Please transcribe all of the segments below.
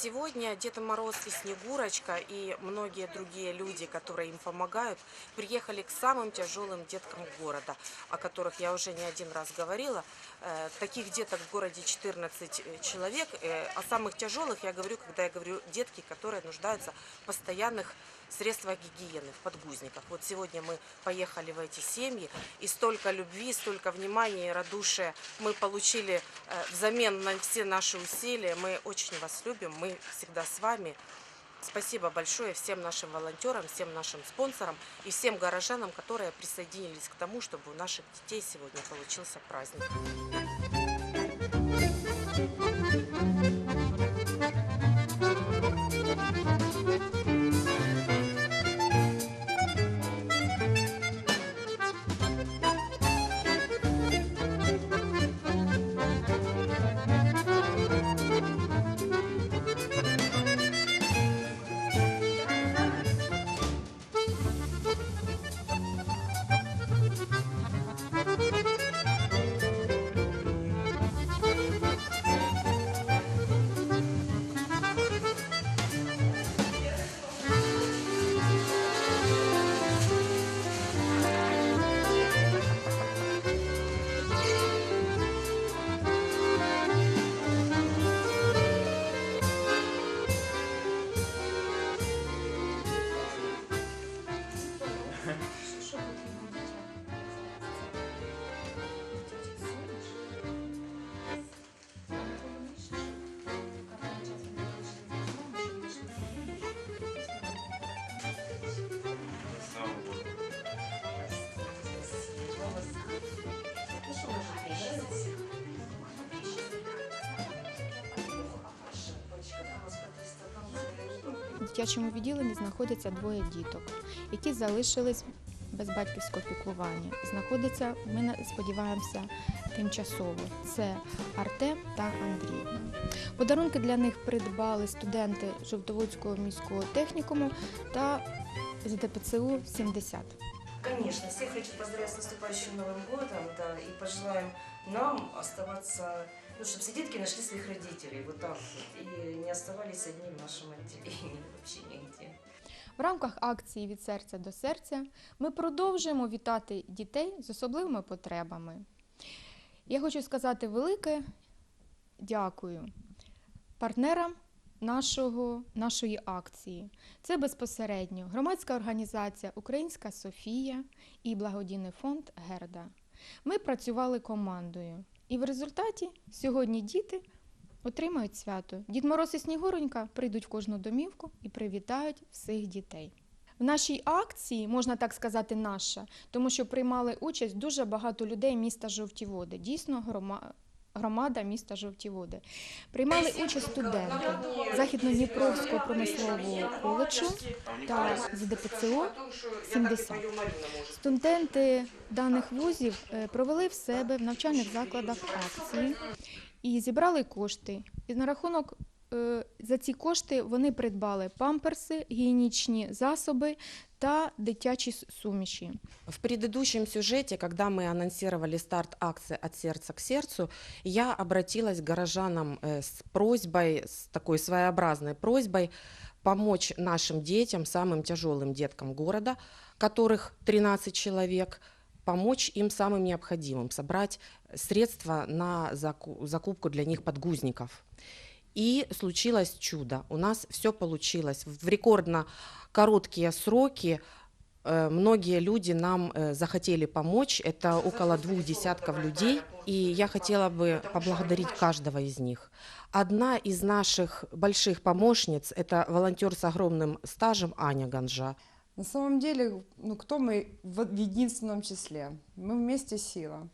Сегодня Дед Мороз и Снегурочка и многие другие люди, которые им помогают, приехали к самым тяжелым деткам города, о которых я уже не один раз говорила. Э, Таких деток в городе 14 человек. Э, О самых тяжелых я говорю, когда я говорю детки, которые нуждаются в постоянных средствах гигиены, в подгузниках. Вот сегодня мы поехали в эти семьи, и столько любви, столько внимания и радушия мы получили э, взамен на все наши усилия. Мы очень вас любим, мы всегда с вами. Спасибо большое всем нашим волонтерам, всем нашим спонсорам и всем горожанам, которые присоединились к тому, чтобы у наших детей сегодня получился праздник. Дитячому відділенні знаходиться двоє діток, які залишились без батьківського піклування. Знаходиться, ми сподіваємося, тимчасово. Це Артем та Андрій. Подарунки для них придбали студенти Жовтоводського міського технікуму та з ДПЦУ 70. Конечно, всех хочу поздравить с наступающим Новым годом, да, и пожелаем нам оставаться, ну, чтобы все детки нашли своих родителей, вот так вот, и не оставались одни в нашем отделении вообще нигде. В рамках акції від серця до серця ми продовжуємо вітати дітей з особливими потребами. Я хочу сказати велике дякую партнерам нашого, нашої акції. Це безпосередньо громадська організація Українська Софія і благодійний фонд Герда. Ми працювали командою, і в результаті сьогодні діти отримають свято. Дід Мороз і Снігуронька прийдуть в кожну домівку і привітають всіх дітей. В нашій акції, можна так сказати, наша, тому що приймали участь дуже багато людей міста Жовті Води. Дійсно, грома- громада міста Жовті Води. Приймали участь студенти Західно-Дніпровського промислового коледжу та з ДПЦО 70. Студенти даних вузів е, провели в себе в навчальних закладах акції і зібрали кошти. І на рахунок за ці кошти вони придбали памперси, гігієнічні засоби та дитячі с- суміші. В предыдущем сюжете, когда мы анонсировали старт акции «От сердца к сердцу», я обратилась к горожанам э, с просьбой, с такой своеобразной просьбой помочь нашим детям, самым тяжелым деткам города, которых 13 человек, помочь им самым необходимым, собрать средства на заку- закупку для них подгузников. И случилось чудо. У нас все получилось. В рекордно короткие сроки э, многие люди нам э, захотели помочь. Это около двух десятков людей. И я хотела бы поблагодарить каждого из них. Одна из наших больших помощниц – это волонтер с огромным стажем Аня Ганжа. На самом деле, ну кто мы в единственном числе? Мы вместе сила.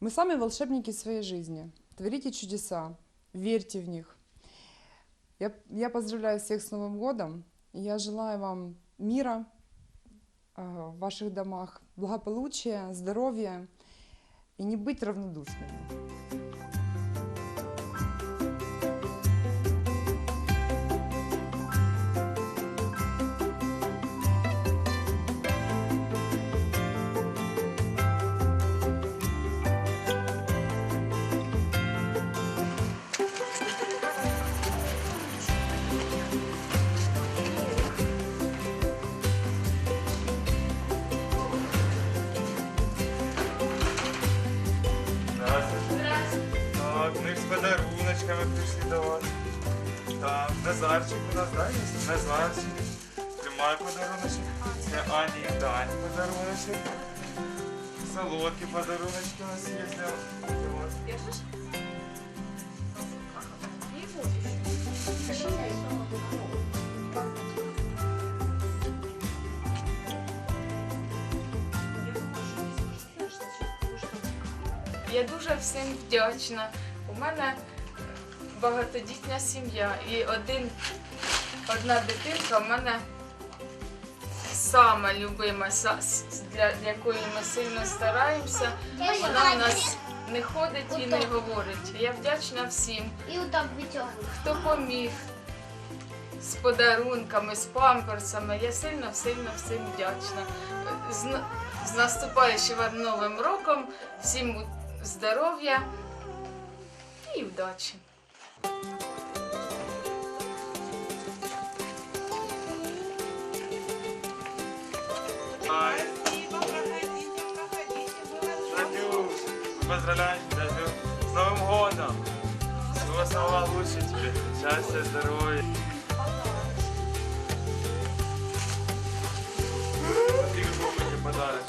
Мы сами волшебники своей жизни. Творите чудеса, верьте в них. Я, я поздравляю всех с Новым годом. Я желаю вам мира э, в ваших домах, благополучия, здоровья и не быть равнодушными. Так, Назарчик у нас, да, є? Назарчик. Тримай подаруночок. Це Ані і Дані подаруночок. Солодкі подаруночки у нас є. Я дуже всім вдячна. У мене багатодітня сім'я і один, одна дитинка в мене сама любима, для, для якої ми сильно стараємося. Вона в нас не ходить і не говорить. Я вдячна всім, хто поміг з подарунками, з памперсами. Я сильно, сильно всім вдячна. З, на- з наступаючим новим роком, всім здоров'я і вдачі. Ай. Надюш, поздравляю тебя с Новым годом! Всего самого лучшего тебе. Счастья, здоровья. Смотри, какой у подарок.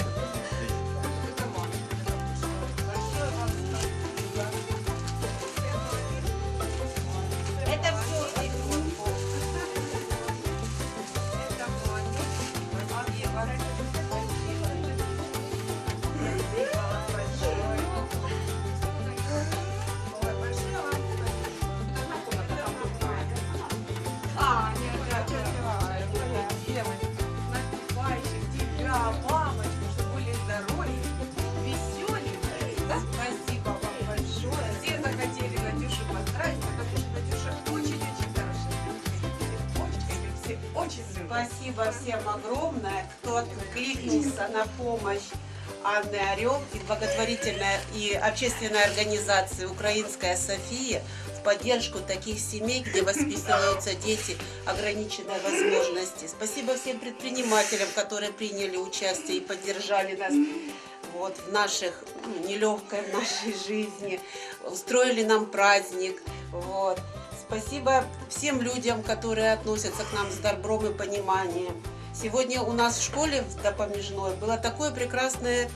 Спасибо всем огромное, кто откликнулся на помощь Анны Орел и благотворительная и общественная организация «Украинская София» в поддержку таких семей, где воспитываются дети ограниченной возможности. Спасибо всем предпринимателям, которые приняли участие и поддержали нас вот, в наших ну, нелегкой в нашей жизни, устроили нам праздник. Вот. Спасибо всем людям, которые относятся к нам с добром и пониманием. Сегодня у нас в школе в Допомежной было такой прекрасный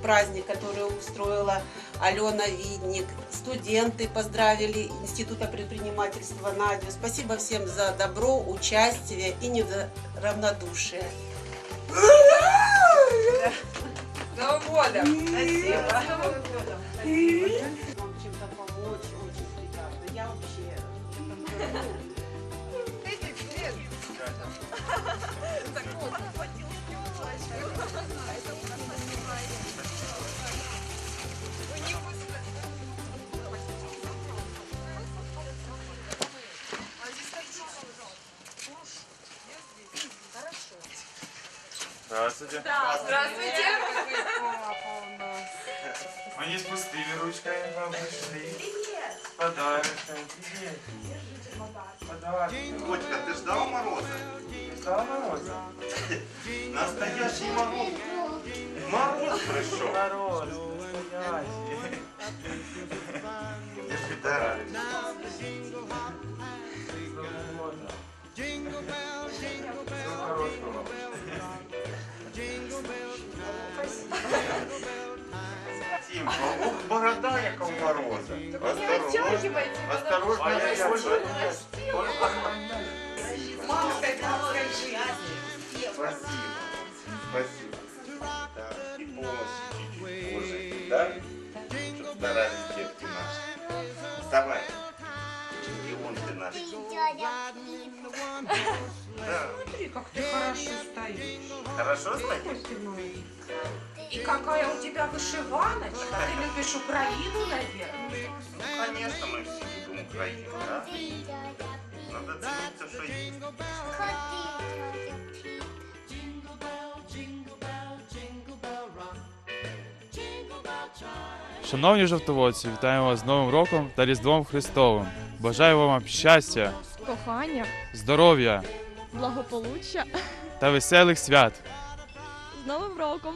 праздник, который устроила Алена Видник. Студенты поздравили Института предпринимательства Надю. Спасибо всем за добро, участие и неравнодушие. С Новым годом! Спасибо. Вам чем-то помочь очень приятно. Я Этих нет. Так вот, хватило Это у нас Вы не А здесь хотите? Хорошо. Здравствуйте. Да, здравствуйте. Мы не с пустыми ручками к вам пришли. С подарочками. Привет. Подарок. Котька, ты ждал мороза? Ждала мороза? Настоящий мороз. Мороз пришел. Мороз. Настоящий. Держи подарок. Ох, борода, яка у мороза. Осторожно. Осторожно, не ай, ай, больше. Мама, скажи. Спасибо. Спасибо. Да, и помощи чуть-чуть да? Чтоб старались детки наши. Вставай. Чемпион ты наш. Да. Смотри, как ты хорошо стоишь. Хорошо стоишь? Ты мой. И какая у тебя вышиваночка. Ты любишь Украину, наверное? Ну, конечно, мы все любим Украину, да? Надо ценить то, что есть. Шановні жовтоводці, вітаємо вас з Новим роком та Різдвом Христовим. Бажаю вам щастя, Кохання, здоров'я благополуччя та веселих свят. з Новим роком!